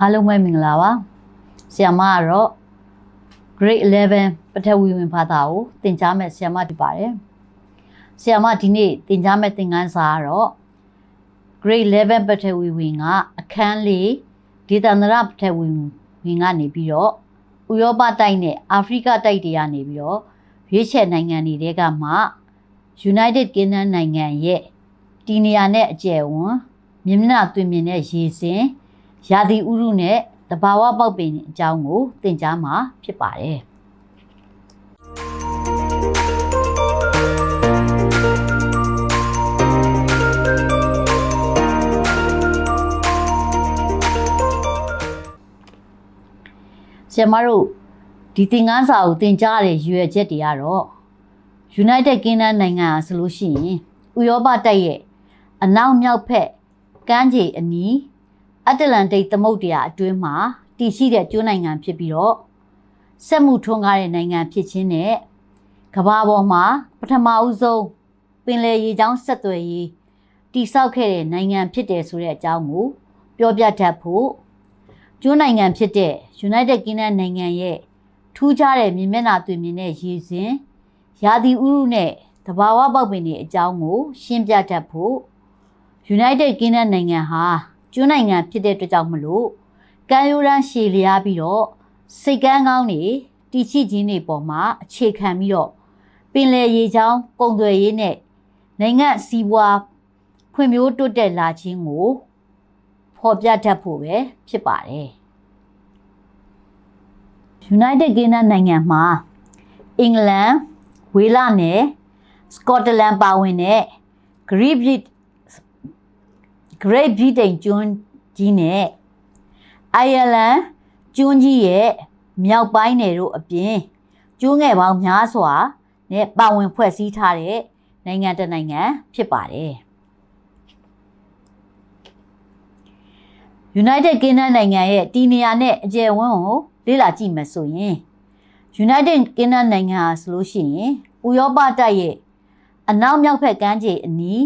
အားလုံးပဲမင်္ဂလာပါဆရာမကတော့ grade 11ပထဝီဝင်ဘာသာကိုသင်ကြားမဲ့ဆရာမဖြစ်ပါတယ်ဆရာမဒီနေ့သင်ကြားမဲ့သင်ခန်းစာကတော့ grade 11ပထဝီဝင်ကအခန်းလေးဒေသန္တရပထဝီဝင်ကနေပြီးတော့ဥရောပတိုက်နဲ့အာဖရိကတိုက်တွေကနေပြီးတော့ရွေးချယ်နိုင်ငံတွေကမှ United Kingdom နိုင်ငံရဲ့တီနီယာနဲ့အကျယ်ဝန်းမြင်းမြသွင်မြင်တဲ့ရေစင် ရာသီဥတုနဲ့တဘာဝပေါက်ပင်အကြောင်းကိုသင်ကြားမှာဖြစ်ပါတယ်။ဆရာမတို့ဒီသင်ခန်းစာကိုသင်ကြားရတဲ့ရည်ရွယ်ချက်တွေကတော့ United Kingdom နိုင်ငံဟာဆိုလို့ရှိရင်ဥရောပတိုက်ရဲ့အနောက်မြောက်ဖက်ကမ်းခြေအနီး အတ္တလန္တိတ်သမုဒ္ဒရာအတွင်းမှာတည်ရှိတဲ့ကျွန်းနိုင်ငံဖြစ်ပြီးတော့စက်မှုထွန်းကားတဲ့နိုင်ငံဖြစ်ခြင်းနဲ့ကမ္ဘာပေါ်မှာပထမဦးဆုံးပင်လယ်ရေကြောင်းဆက်သွယ်ရေးတည်ဆောက်ခဲ့တဲ့နိုင်ငံဖြစ်တယ်ဆိုတဲ့အကြောင်းကိုပြောပြတတ်ဖို့ကျွန်းနိုင်ငံဖြစ်တဲ့ United Kingdom နိုင်ငံရဲ့ထူးခြားတဲ့မြင်မျက်နှာသွင်မြင်တဲ့ရေစင်ရာသီဥတုနဲ့တဘာဝပေါက်ပင်တွေအကြောင်းကိုရှင်းပြတတ်ဖို့ United Kingdom နိုင်ငံဟာ ကျွန်းနိုင်ငံဖြစ်တဲ့အတွက်ကြောင့်မလို့ကမ်းရိုးတန်းရှည်လျားပြီးတော့စိတ်ကန်းကောင်းတွေတည်ရှိခြင်းတွေပေါ်မှာအခြေခံပြီးတော့ပင်လယ်ရေချောင်းကုန်သွယ်ရေးနဲ့နိုင်ငံစီးပွားဖွံ့ဖြိုးတိုးတက်လာခြင်းကိုဖော်ပြတတ်ဖို့ပဲဖြစ်ပါတယ်။ United Kingdom နိုင်ငံမှာအင်္ဂလန်ဝေလနယ်စကော့တလန်ပါဝင်တဲ့ Great Britain Great Britain ကျွန်းကြီးနဲ့အိုင်ယာလန်ကျွန်းကြီးရဲ့မြောက်ပိုင်းနယ်တို့အပြင်ကျွန်းငယ်ပေါင်းများစွာနဲ့ပါဝင်ဖွဲ့စည်းထားတဲ့နိုင်ငံတစ်နိုင်ငံဖြစ်ပါတယ်။ United Kingdom နိုင်ငံရဲ့တီနီယာနဲ့အကျယ်ဝန်းကိုလေ့လာကြည့်မယ်ဆိုရင် United Kingdom နိုင်ငံဟာဆိုလို့ရှိရင်ဥရောပတိုက်ရဲ့အနောက်မြောက်ဘက်ကမ်းခြေအနီး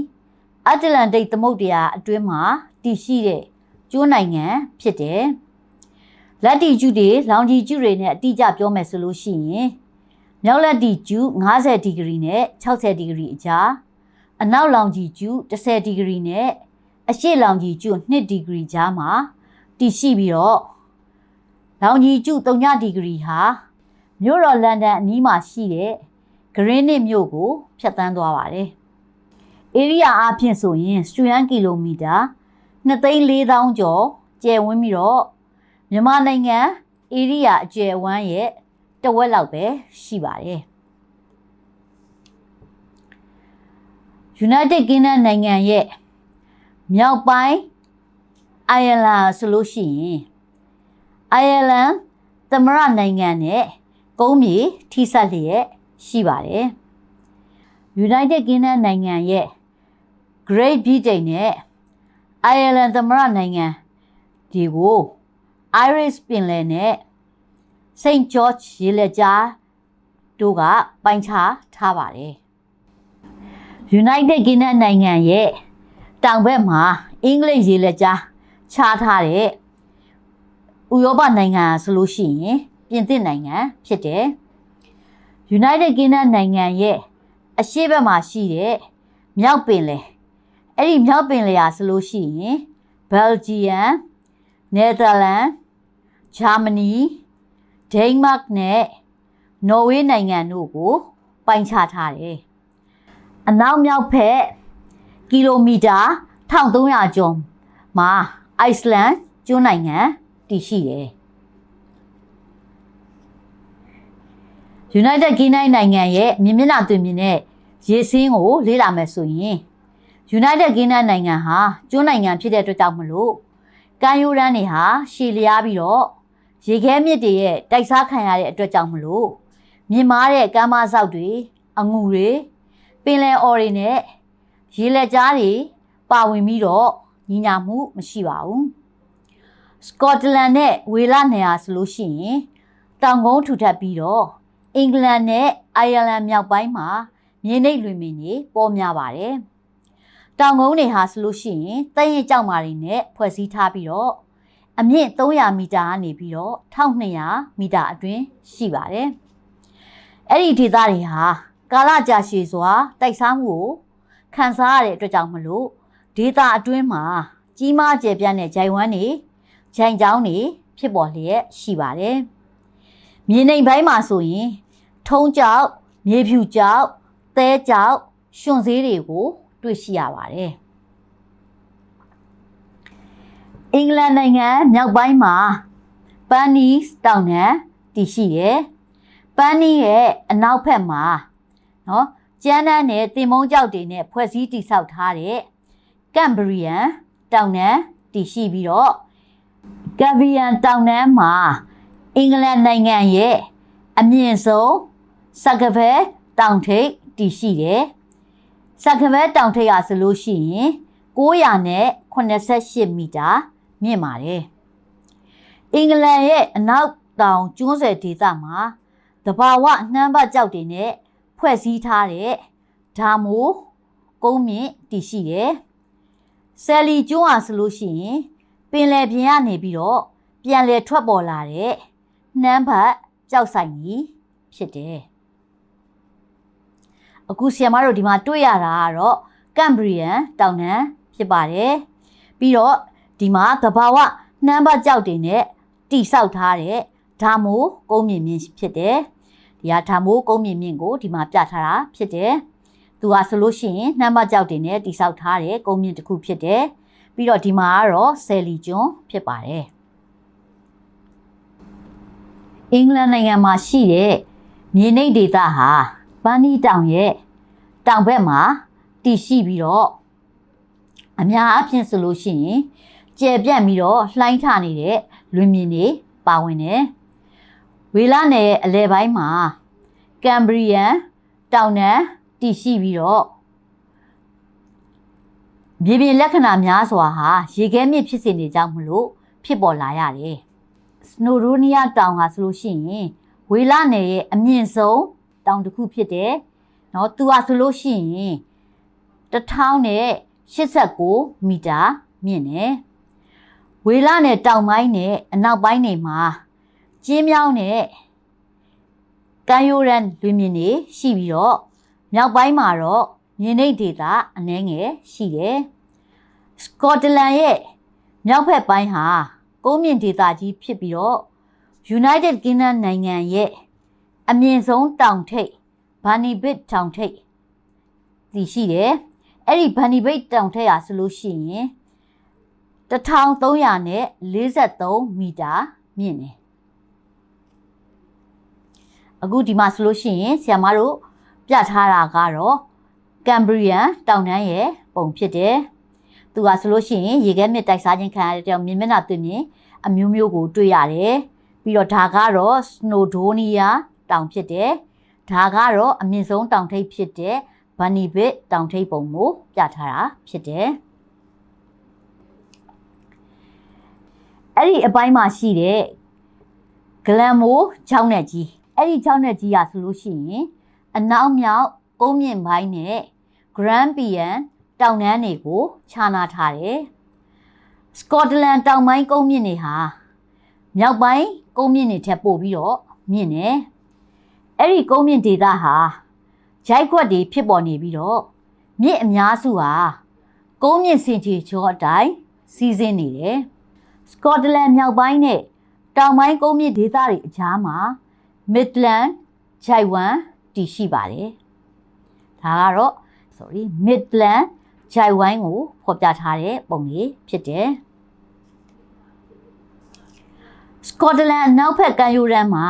အတ္တလန္တိတ်သမုဒ္ဒရာအတွင်းမှာတည်ရှိတဲ့ကျွန်းနိုင်ငံဖြစ်တယ်။လက်တီကျူတွေလောင်ဂျီကျူတွေနဲ့အတိအကျပြောမယ်ဆိုလို့ရှိရင်မြောက်လက်တီကျူ90ဒီဂရီနဲ့60ဒီဂရီအကြားအနောက်လောင်ဂျီကျူ10ဒီဂရီနဲ့အရှေ့လောင်ကြီးကျု2ဒီဂရီကြားမှာတည်ရှိပြီးတော့လောင်ကြီးကျု3ဒီဂရီဟာမြို့တော်လန်ဒန်အနီးမှာရှိတဲ့ဂရင်းနစ်မြို့ကိုဖြတ်တန်းသွားပါတယ်။ ဧရိယာအဖြစ်ဆိုရင်စတူရန်ကီလိုမီတာ2,400ကျော်ကျယ်ဝန်းပြီးတော့မြန်မာနိုင်ငံဧရိယာအကျယ်ဝန်းရဲ့တဝက်လောက်ပဲရှိပါတယ်။ United Kingdom နိုင်ငံရဲ့မြောက်ပိုင်းအိုင်ယာလန်ဆိုလို့ရှိရင်အိုင်ယာလန်သမရနိုင်ငံနဲ့ကုန်းမြေထိစပ်လျက်ရှိပါတယ် United Kingdom နိုင်ငံရဲ့ Great Britain နဲ့အိုင်ယာလန်သမရနိုင်ငံဒီကို Irish ပင်လယ်နဲ့ St. George ရေလက်ကြားတို့ကပိုင်းခြားထားပါတယ် United Kingdom နိုင်ငံရဲ့တောင်ဘက်မှာအင်္ဂလိပ်ရေလက်ကြားခြားထားတဲ့ဥရောပနိုင်ငံဆိုလို့ရှိရင်ပြင်သစ်နိုင်ငံဖြစ်တယ်။ United Kingdom နိုင်ငံရဲ့အရှေ့ဘက်မှာရှိတဲ့မြောက်ပင်လယ် အဲ့ဒီမြောက်ပင်လယ်ဟာဆိုလို့ရှိရင် Belgium, Netherlands, Germany, Denmark နဲ့ Norway နိုင်ငံတို့ကို ပိုင်းခြားထားတယ်။အနောက်မြောက်ဖက်ကီလိုမီတာ1300ကျော်မှာအိုက်စလန်ကျွန်းနိုင်ငံတည်ရှိတယ် United Kingdom နိုင်ငံရဲ့မြင်းမျက်နှာသွင်မြင်တဲ့ရေစင်းကိုလေ့လာမယ်ဆိုရင် United Kingdom နိုင်ငံဟာကျွန်းနိုင်ငံဖြစ်တဲ့အတွက်ကြောင့်မလို့ကမ်းရိုးတန်းတွေဟာရှည်လျားပြီးတော့ရေခဲမြစ်တွေရဲ့တိုက်စားခံရတဲ့အတွက်ကြောင့်မလို့မြင်မာတဲ့ကမ်းမဆောက်တွေအငူတွေပင်လယ်အော်တွေနဲ့ရေလက်ကြားတွေပါဝင်ပြီးတော့ညီညာမှုမရှိပါဘူးစကော့တလန်နဲ့ဝေလနယ်ဟာဆိုလို့ရှိရင်တောင်ကုန်းထူထပ်ပြီးတော့အင်္ဂလန်နဲ့အိုင်ယာလန်မြောက်ပိုင်းမှာမြေနိမ့်လွင်မင်းတွေပေါ်များပါတယ် တောင်ကုန်းတွေဟာဆိုလို့ရှိရင်တရင်ကြောက်မာတွေနဲ့ဖွဲ့စည်းထားပြီးတော့အမြင့်300မီတာကနေပြီးတော့1200မီတာအတွင်းရှိပါတယ်အဲ့ဒီဒေသတွေဟာကာလကြာရှည်စွာတိုက်စားမှုကိုခံစားရတဲ့အတွက်ကြောင့်မလို့ဒေသအတွင်းမှာကြီးမားကျယ်ပြန့်တဲ့ဂျိုင်ဝမ်းတွေဂျိုင်ချောင်းတွေဖြစ်ပေါ်လျက်ရှိပါတယ်မြေနိမ့်ပိုင်းမှာဆိုရင် ထုံးကြောက်မြေဖြူကြောက်သဲကြောက်ရှင်သေးတွေကို တွေ့ရှိရပါတယ်အင်္ဂလန်နိုင်ငံမြောက်ပိုင်းမှာပန်နီးတောင်တန်းတည်ရှိတယ်ပန်နီးရဲ့အနောက်ဘက်မှာနော်ကျန်းတန်းနဲ့တင်မုံကြောက်တွေနဲ့ဖွဲ့စည်းတည်ဆောက်ထားတဲ့ကမ်ဘရီယန်တောင်တန်းတည်ရှိပြီးတော့ကဗီယန်တောင်တန်းမှာအင်္ဂလန်နိုင်ငံရဲ့အမြင့်ဆုံးစကဗဲတောင်ထိပ်တည်ရှိတယ်။ စကဗဲတောင်ထိပ်ဟာဆိုလို့ရှိရင်988မီတာမြင့်ပါတယ်။အင်္ဂလန်ရဲ့အနောက်တောင်ကျွန်းဆွယ်ဒေသမှာတဘာဝနှမ်းပတ်ကြောက်တွေနဲ့ဖွဲ့စည်းထားတဲ့ဓာမိုးကုန်းမြင့်တည်ရှိတယ်။ဆယ်လီကျွန်းဟာဆိုလို့ရှိရင်ပင်လယ်ပြင်ကနေပြီးတော့ပြန်လည်ထွက်ပေါ်လာတဲ့နှမ်းပတ်ကြောက်ဆိုင်ကြီးဖြစ်တယ်။ အခုဆီယမတို့ဒီမှာတွေ့ရတာကတော့ကမ်ဘရီယန်တောင်တန်းဖြစ်ပါတယ်ပြီးတော့ဒီမှာသဘာဝနှမ်းပတ်ကြောက်တွေနဲ့တိဆောက်ထားတဲ့ဓာမိုးကုန်းမြင့်မြင့်ဖြစ်တယ်ဒီဟာဓာမိုးကုန်းမြင့်မြင့်ကိုဒီမှာပြထားတာဖြစ်တယ်သူဟာဆိုလို့ရှိရင်နှမ်းပတ်ကြောက်တွေနဲ့တိဆောက်ထားတဲ့ကုန်းမြင့်တစ်ခုဖြစ်တယ်ပြီးတော့ဒီမှာကတော့ဆယ်လီကျွန်းဖြစ်ပါတယ်အင်္ဂလန်နိုင်ငံမှာရှိတဲ့မြေနိမ့်ဒေသဟာ ပန်းနီတောင်ရဲ့တောင်ဘက်မှာတည်ရှိပြီးတော့အများအပြားဆိုလို့ရှိရင်ကျယ်ပြန့်ပြီးတော့လှိုင်းထနေတဲ့လွင်မြင်တွေပါဝင်တယ်။ဝေလာနယ်အလဲပိုင်းမှာကမ်ဘရီယန်တောင်တန်းတည်ရှိပြီးတော့မြေပြင်လက္ခဏာများစွာဟာရေခဲမြစ်ဖြစ်စေနေကြောင်းမလို့ဖြစ်ပေါ်လာရတယ်။စနိုရိုနီးယားတောင်ဟာဆိုလို့ရှိရင်ဝေလာနယ်ရဲ့အမြင့်ဆုံး တောင်တစ်ခုဖြစ်တယ်။နော်သူဟာဆိုလို့ရှိရင်1089မီတာမြင့်တယ်။ဝေလာနယ်တောင်ပိုင်းနဲ့အနောက်ပိုင်းတွေမှာကျင်းမြောင်းနဲ့ကမ်းရိုးရန်လွင်မြင်တွေရှိပြီးတော့မြောက်ပိုင်းမှာတော့မြေနိမ့်ဒေသအနှဲငယ်ရှိတယ်။စကော့တလန်ရဲ့မြောက်ဘက်ပိုင်းဟာကုန်းမြင့်ဒေသကြီးဖြစ်ပြီးတော့ United Kingdom နိုင်ငံရဲ့ အမြင့်ဆုံးတောင်ထိပ်ဘာနီဘစ်တောင်ထိပ်တည်ရှိတယ်။အဲ့ဒီဘာနီဘစ်တောင်ထိပ်ဟာဆိုလို့ရှိရင်1343မီတာမြင့်တယ်။အခုဒီမှာဆိုလို့ရှိရင်ဆရာမတို့ပြထားတာကတော့ကမ်ဘရီယန်တောင်တန်းရဲ့ပုံဖြစ်တယ်။သူကဆိုလို့ရှိရင်ရေခဲမြစ်တိုက်စားခြင်းခံရတဲ့တောင်မြင်မျက်နှာသွင်းမြင်အမျိုးမျိုးကိုတွေ့ရတယ်။ပြီးတော့ဒါကတော့စနိုဒိုနီးယား တောင်ဖြစ်တယ်။ဒါကတော့အမြင့်ဆုံးတောင်ထိပ်ဖြစ်တဲ့ဗန်နီဘစ်တောင်ထိပ်ပုံကိုပြထားတာဖြစ်တယ်။အဲ့ဒီအပိုင်းမှာရှိတဲ့ဂလန်မိုချောင်းနဲ့ကြီးအဲ့ဒီချောင်းနဲ့ကြီးရဆိုလို့ရှိရင်အနောက်မြောက်ကုန်းမြင့်ပိုင်းနဲ့ Grand Pian တောင်တန်းတွေကိုခြားနာထားတယ်။စကော့တလန်တောင်ပိုင်းကုန်းမြင့်တွေဟာမြောက်ပိုင်းကုန်းမြင့်တွေထက်ပိုပြီးတော့မြင့်တယ်။ အဲ့ဒီကုန်းမြင့်ဒေသဟာရိုက်ခွက်တွေဖြစ်ပေါ်နေပြီးတော့မြင့်အများစုဟာကုန်းမြင့်စင်ကြီးကျော်အတိုင်းစီးဆင်းနေတယ်။စကော့တလန်မြောက်ပိုင်းနဲ့တောင်ပိုင်းကုန်းမြင့်ဒေသတွေအကြားမှာ Midland ဂျိုင်ဝမ်တည်ရှိပါတယ်။ဒါကတော့ sorry Midland ဂျိုင်ဝမ်ကိုဖော်ပြထားတဲ့ပုံလေးဖြစ်တယ်။စကော့တလန်အနောက်ဘက်ကမ်းရိုးတန်းမှာ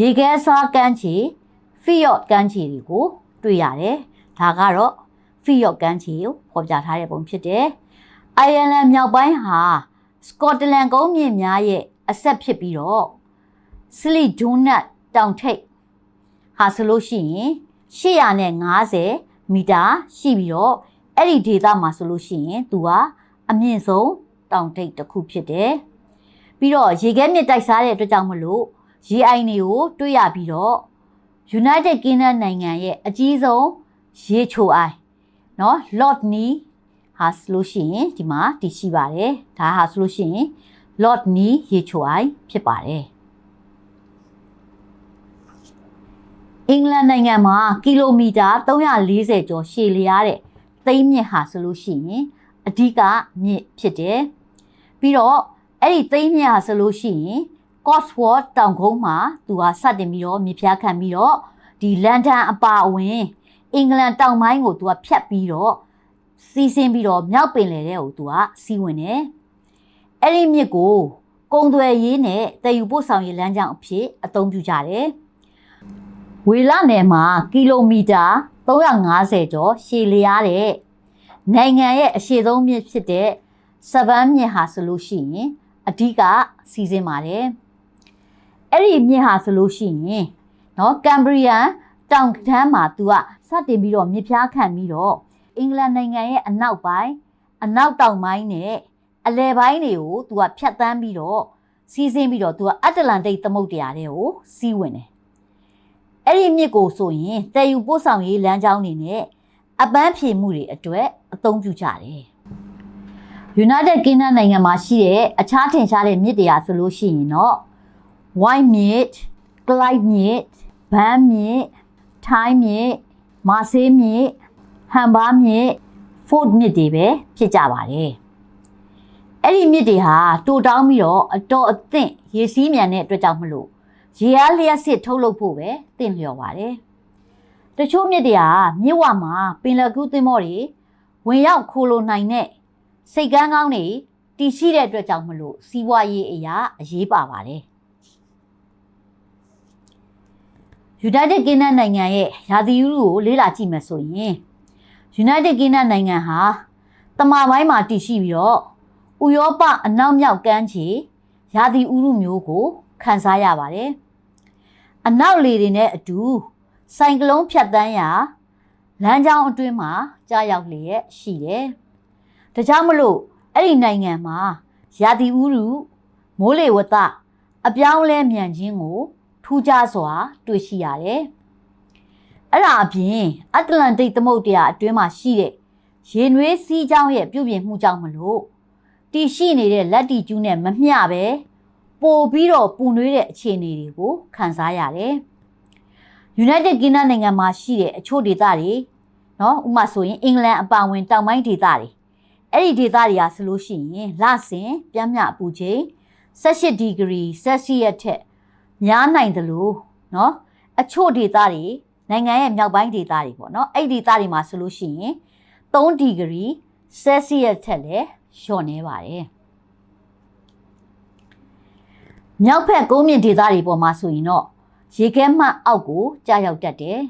ရေခဲစားကမ်းခြေဖီယော့ကမ်းခြေတွေကိုတွေ့ရတယ်။ဒါကတော့ဖီယော့ကမ်းခြေကိုဖော်ပြထားတဲ့ပုံဖြစ်တယ်။အိုင်ယာလန်မြောက်ပိုင်းဟာစကော့တလန်ကုန်းမြင့်များရဲ့အဆက်ဖြစ်ပြီးတော့စလီဒိုနတ်တောင်ထိပ်ဟာဆိုလို့ရှိရင်850မီတာရှိပြီးတော့အဲ့ဒီဒေသမှာဆိုလို့ရှိရင်သူကအမြင့်ဆုံးတောင်ထိပ်တစ်ခုဖြစ်တယ်။ပြီးတော့ရေခဲမြစ်တိုက်စားတဲ့အတွက်ကြောင့်မလို့ ရေအိုင်တွေကိုတွေ့ရပြီးတော့ United Kingdom နိုင်ငံရဲ့အကြီးဆုံးရေချိုအိုင်เนาะ Lot Knee ဟာဆိုလို့ရှိရင်ဒီမှာတည်ရှိပါတယ်ဒါဟာဆိုလို့ရှိရင် Lord Ni ရေချိုအိုင်ဖြစ်ပါတယ်အင်္ဂလန်နိုင်ငံမှာကီလိုမီတာ340ကျော်ရှည်လျားတဲ့သိမ်းမြစ်ဟာဆိုလို့ရှိရင်အဓိကမြစ်ဖြစ်တယ်ပြီးတော့အဲ့ဒီသိမ်းမြစ်ဟာဆိုလို့ရှိရင် Cotswold တောင်ကုန်းမှာသူကစတင်ပြီးတော့မြစ်ဖျားခံပြီးတော့ဒီလန်ဒန်အပါအဝင်အင်္ဂလန်တောင်ပိုင်းကိုသူကဖြတ်ပြီးတော့စီးဆင်းပြီးတော့မြောက်ပင်လယ်ထဲကိုသူကစီးဝင်တယ်။အဲ့ဒီမြစ်ကိုကုံသွယ်ရေးနဲ့တည်ယူပို့ဆောင်ရေးလမ်းကြောင်းအဖြစ်အသုံးပြုကြတယ်။ဝေလနယ်မှာကီလိုမီတာ350ကျော်ရှည်လျားတဲ့နိုင်ငံရဲ့အရှည်ဆုံးမြစ်ဖြစ်တဲ့စဗန်းမြစ်ဟာဆိုလို့ရှိရင်အဓိကစီးဆင်းပါတယ်။ အဲ့ဒီမြစ်ဟာဆိုလို့ရှိရင်နော်ကမ်ဘရီယန်တောင်တန်းမှာသူကစတင်ပြီးတော့မြစ်ဖျားခံပြီးတော့အင်္ဂလန်နိုင်ငံရဲ့အနောက်ပိုင်းအနောက်တောင်ပိုင်းနဲ့အလယ်ပိုင်းတွေကိုသူကဖြတ်တန်းပြီးတော့စီးဆင်းပြီးတော့သူကအတ္တလန်တိတ်သမုဒ္ဒရာတွေကိုစီးဝင်တယ်။အဲ့ဒီမြစ်ကိုဆိုရင်တည်ယူပို့ဆောင်ရေးလမ်းကြောင်းတွေနဲ့အပန်းဖြေမှုတွေအတွက်အသုံးပြုကြတယ်။ United Kingdom နိုင်ငံမှာရှိတဲ့အခြားထင်ရှားတဲ့မြစ်တွေဟာဆိုလို့ရှိရင်တော့ White မြစ် Clyde မြစ်ဘန်းမြစ်ထိုင်းမြစ်မာဆေးမြစ်ဟန်ဘာမြစ်ဖို့မြစ်တွေပဲဖြစ်ကြပါတယ်အဲ့ဒီမြစ်တွေဟာတိုတောင်းပြီးတော့အတော်အသင့်ရေစီးမြန်တဲ့အတွက်ကြောင့်မလို့ရေအားလျှက်စစ်ထုတ်လုပ်ဖို့ပဲတင့်လျော်ပါတယ်တချို့မြစ်တွေဟာမြစ်ဝမှာပင်လယ်ကူးသင်းမောတွေဝင်ရောက်ခိုလိုနိုင်တဲ့စိတ်ကန်းကောင်းတွေတည်ရှိတဲ့အတွက်ကြောင့်မလို့စီးပွားရေးအရာအရေးပါပါတယ် United Kingdom နိုင်ငံရဲ့ရာသီဥတုကိုလေ့လာကြည့်မယ်ဆိုရင် United Kingdom နိုင်ငံဟာတမပိုင်းမှာတည်ရှိပြီးတော့ဥရောပအနောက်မြောက်ကမ်းခြေရာသီဥတုမျိုးကိုခန်းစားရပါတယ်။အနောက်လေတွေနဲ့အတူဆိုင်ကလုန်းဖြတ်တန်းရာလမ်းကြောင်းအတွင်းမှာကြားရောက်လျက်ရှိတယ်။ဒါကြောင့်မလို့အဲ့ဒီနိုင်ငံမှာရာသီဥတုမိုးလေဝသအပြောင်းလဲမြန်ခြင်းကို ထူးခြားစွာတွေ့ရှိရတယ်။အဲ့ဒါအပြင်အတ္တလန်တိတ်သမုဒ္ဒရာအတွင်းမှာရှိတဲ့ရေနွေးစီးကြောင်းရဲ့ပြုပြင်မှုကြောင့်မလို့တည်ရှိနေတဲ့လက်တီကျူးနဲ့မမျှပဲပို့ပြီးတော့ပူနွေးတဲ့အခြေအနေတွေကိုခံစားရတယ်။ United Kingdom နိုင်ငံမှာရှိတဲ့အချို့ဒေသတွေနော်ဥပမာဆိုရင်အင်္ဂလန်အပါအဝင်တောင်ပိုင်းဒေသတွေအဲ့ဒီဒေသတွေကဆိုလို့ရှိရင်လစဉ်ပြင်းပြအပူချိန်18ဒီဂရီဆယ်စီယပ်ထက် များနိုင်တယ်လို့နော်အချို့ဒေသတွေနိုင်ငံရဲ့မြောက်ပိုင်းဒေသတွေပေါ့နော်အဲ့ဒီဒေသတွေမှာဆိုလို့ရှိရင်3ဒီဂရီဆယ်စီယပ်ထက်လည်းလျော့နေပါတယ်မြောက်ဖက်ကုန်းမြင့်ဒေသတွေပေါ်မှာဆိုရင်တော့ရေခဲမှတ်အောက်ကိုကြာရောက်တတ်တယ်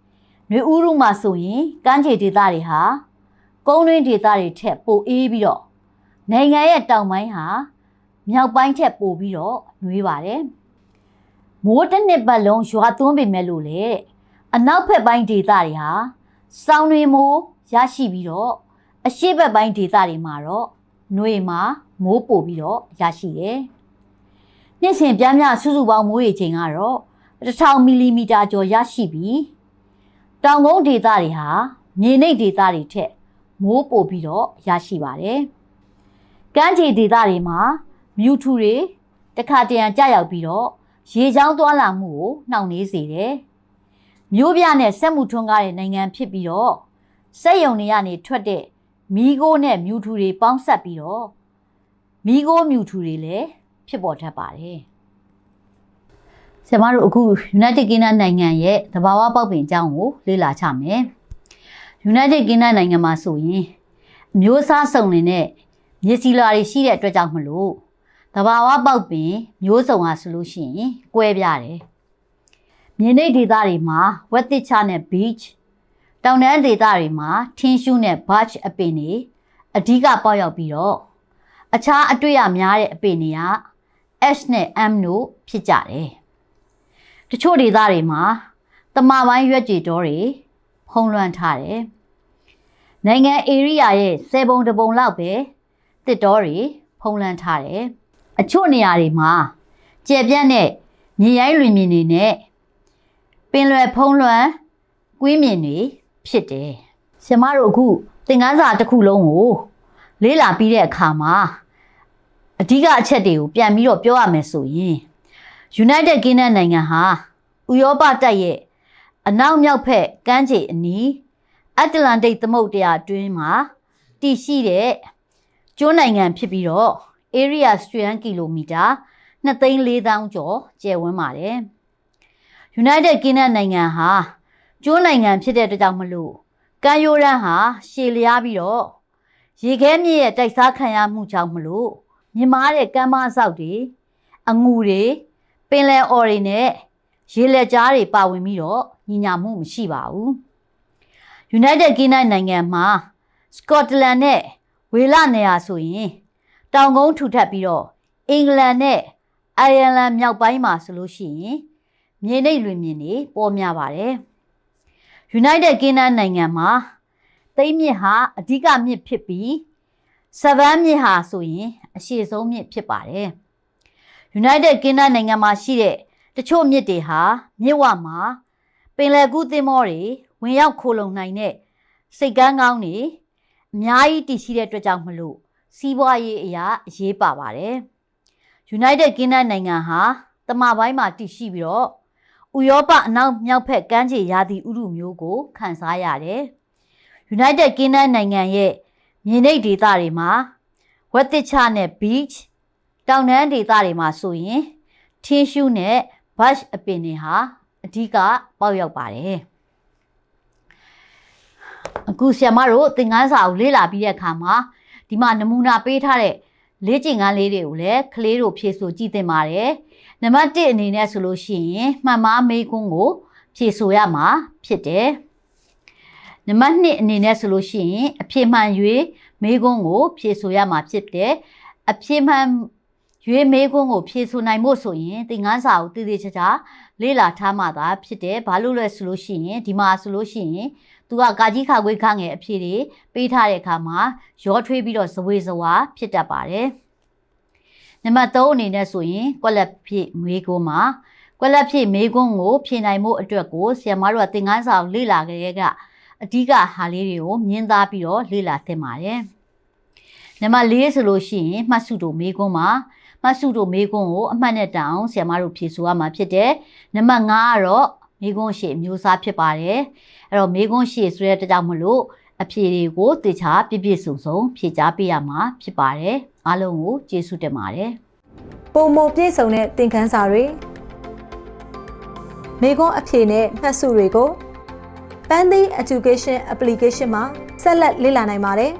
။နှွေဦးရုမှာဆိုရင်ကမ်းခြေဒေသတွေဟာကုန်းတွင်းဒေသတွေထက်ပိုအေးပြီးတော့နိုင်ငံရဲ့တောင်ပိုင်းဟာမြောက်ပိုင်းထက်ပိုပြီးတော့နှွေးပါတယ်။ မိုးတစ်နှစ်ပတ်လုံးရွာသွန်းပေမဲ့လို့လေအနောက်ဘက်ပိုင်းဒေသတွေဟာစောင်းတွေမိုးရရှိပြီးတော့အရှေ့ဘက်ပိုင်းဒေသတွေမှာတော့နှွေမှာမိုးပို့ပြီးတော့ရရှိတယ်။နှစ်စဉ်ပြင်းပြစုစုပေါင်းမိုးရေချိန်ကတော့1000မီလီမီတာကျော်ရရှိပြီးတောင်ကုန်းဒေသတွေဟာမြေနိမ့်ဒေသတွေထက်မိုးပို့ပြီးတော့ရရှိပါတယ်။ကမ်းခြေဒေသတွေမှာမြူထူတွေတခါတရံကြာရောက်ပြီးတော့ ရေချောင်းသွားလာမှုကိုနှောင့်နှေးစေတယ်။မျိုးပြနဲ့စက်မှုထွန်းကားတဲ့နိုင်ငံဖြစ်ပြီးတော့စက်ယုံတွေကနေထွက်တဲ့မီးခိုးနဲ့မြူထူတွေပေါင်းဆက်ပြီးတော့မီးခိုးမြူထူတွေလည်းဖြစ်ပေါ်တတ်ပါတယ်။ဆရာမတို့အခု United Kingdom နိုင်ငံရဲ့သဘာဝပေါက်ပင်အကြောင်းကိုလေ့လာချမယ်။ United Kingdom နိုင်ငံမှာဆိုရင်အမျိုးအစားစုံလင်တဲ့မြေစီလွာတွေရှိတဲ့အတွက်ကြောင့်မလို့ သဘာဝပေါက်ပင်မျိုးစုံဟာဆိုလို့ရှိရင်ကွဲပြားတယ်။မြေနိမ့်ဒေသတွေမှာ wet တစ်ချနဲ့ beach တောင်တန်းဒေသတွေမှာထင်းရှူးနဲ့ birch အပင်တွေအဓိကပေါက်ရောက်ပြီးတော့အခြားအတွေ့အများတဲ့အပင်တွေက ash နဲ့ am တို့ဖြစ်ကြတယ်။တချို့ဒေသတွေမှာတမပိုင်းရွက်ကြည်တောတွေဖုံးလွှမ်းထားတယ်။နိုင်ငံ area ရဲ့ဆယ်ပုံတစ်ပုံလောက်ပဲတစ်တောတွေဖုံးလွှမ်းထားတယ်။ အချို့နေရာတွေမှာကျယ်ပြန့်တဲ့မြေရိုင်းလွင်မြင်တွေနဲ့ပင်လွယ်ဖုံးလွှမ်းကွင်းမြင်တွေဖြစ်တယ်။ကျမတို့အခုသင်ခန်းစာတစ်ခုလုံးကိုလေးလာပြီးတဲ့အခါမှာအဓိကအချက်တွေကိုပြန်ပြီးတော့ပြောရမယ်ဆိုရင် United Kingdom နိုင်ငံဟာဥရောပတိုက်ရဲ့အနောက်မြောက်ဖက်ကမ်းခြေအနီးအတ္တလန္တိတ်သမုဒ္ဒရာအတွင်းမှာတည်ရှိတဲ့ကျွန်းနိုင်ငံဖြစ်ပြီးတော့ area 3 km 2,400ကျော်ကျယ်ဝန်းပါတယ်။ United Kingdom နိုင်ငံဟာကျွန်းနိုင်ငံဖြစ်တဲ့အတွက်ကြောင့်မလို့ကမ်းရိုးတန်းဟာရှည်လျားပြီးတော့ရေခဲမြစ်ရဲ့တိုက်စားခံရမှုကြောင့်မလို့မြင်မာတဲ့ကမ်းမဆောက်တွေအငူတွေပင်လယ်အော်တွေနဲ့ရေလက်ကြားတွေပါဝင်ပြီးတော့ညီညာမှုမရှိပါဘူး။ United Kingdom နိုင်ငံမှာစကော့တလန်နဲ့ဝေလနေရာဆိုရင် တောင်ကုန်းထူထပ်ပြီးတော့အင်္ဂလန်နဲ့အိုင်ယာလန်မြောက်ပိုင်းမှာဆိုလို့ရှိရင်မြေနိမ့်လွင်မြင်တွေပေါ်များပါတယ်။ United Kingdom နိုင်ငံမှာသိမ်းမြစ်ဟာအဓိကမြစ်ဖြစ်ပြီးဆဗန်းမြစ်ဟာဆိုရင်အရှည်ဆုံးမြစ်ဖြစ်ပါတယ်။ United Kingdom နိုင်ငံမှာရှိတဲ့တချို့မြစ်တွေဟာမြစ်ဝမှာပင်လယ်ကူးသင်္ဘောတွေဝင်ရောက်ခိုလုံနိုင်တဲ့စိတ်ကမ်းကောင်းတွေအများကြီးတည်ရှိတဲ့အတွက်ကြောင့်မလို့ စီးပွားရေးအရာအရေးပါပါတယ်။ United Kingdom နိုင်ငံဟာတမပိုင်းမှာတည်ရှိပြီးတော့ဥရောပအနောက်မြောက်ဖက်ကမ်းခြေရာသီဥတုမျိုးကိုခံစားရတယ်။ United Kingdom နိုင်ငံရဲ့မြေနိမ့်ဒေသတွေမှာဝက်တစ်ချနဲ့ beach တောင်တန်းဒေသတွေမှာဆိုရင် ထင်းရှူးနဲ့ bush အပင်တွေဟာအဓိကပေါက်ရောက်ပါတယ်အခုဆရာမတို့သင်ခန်းစာကိုလေ့လာပြီးတဲ့အခါမှာ ဒီမှာနမူနာပေးထားတဲ့လေ့ကျင့်ခန်းလေးတွေကိုလည်းကလေးတို့ဖြည့်ဆို့ကြည့်သင့်ပါတယ်နံပါတ်1အနေနဲ့ဆိုလို့ရှိရင်မှန်မှားမေးခွန်းကို ဖြည့်ဆို့ရမှာဖြစ်တယ်နံပါတ်2အနေနဲ့ဆိုလို့ရှိရင်အဖြေမှန်၍မေးခွန်းကို ဖြည့်ဆို့ရမှာဖြစ်တယ်အဖြေမှန်ရွေးမေးခွန်းကိုဖြေဆိုနိုင်ဖို့ဆိုရင်သင်ခန်းစာကိုတည်တည်ချာချာလေ့လာထားမှသာဖြစ်တယ်ဘာလို့လဲဆိုလို့ရှိရင်ဒီမှာဆိုလို့ရှိရင် သူကကာကြီးခါခွေးခငယ်အဖြေတွေပေးထားတဲ့အခါမှာရောထွေးပြီးတော့ဇဝေဇဝါဖြစ်တတ်ပါတယ်နံပါတ်3အနေနဲ့ဆိုရင်ကွက်လက်ဖြည့်မေးခွန်းမှာကွက်လက်ဖြည့်မေးခွန်းကိုဖြေနိုင်မှုအတွက်ကိုဆရာမတို့ကသင်ခန်းစာကိုလေ့လာကြတဲ့ကအဓိကဟာလေးတွေကိုမြင်သားပြီးတော့လေ့လာသင်ပါတယ်နံပါတ်4ဆိုလို့ရှိရင်မှတ်စုတို့မေးခွန်းမှာမှတ်စုတို့မေးခွန်းကိုအမှတ်နဲ့တောင်ဆရာမတို့ဖြေဆိုရမှာဖြစ်တယ်နံပါတ်5ကတော့ မေးခွန်းရှေ့အမျိုးအစားဖြစ်ပါတယ်အဲ့တော့မေးခွန်းရှေ့ဆိုတဲ့တကြောင်မလို့အဖြေတွေကိုတေချာပြည့်ပြည့်စုံစုံဖြေကြားပေးရမှာဖြစ်ပါတယ်အားလုံးကိုကျေးဇူးတင်ပါတယ်ပုံမပြည့်စုံတဲ့သင်ခန်းစာတွေမိခွန်းအဖြေနဲ့မှတ်စုတွေကို Pandy Education Application မှာဆက်လက်လေ့လာနိုင်ပါတယ်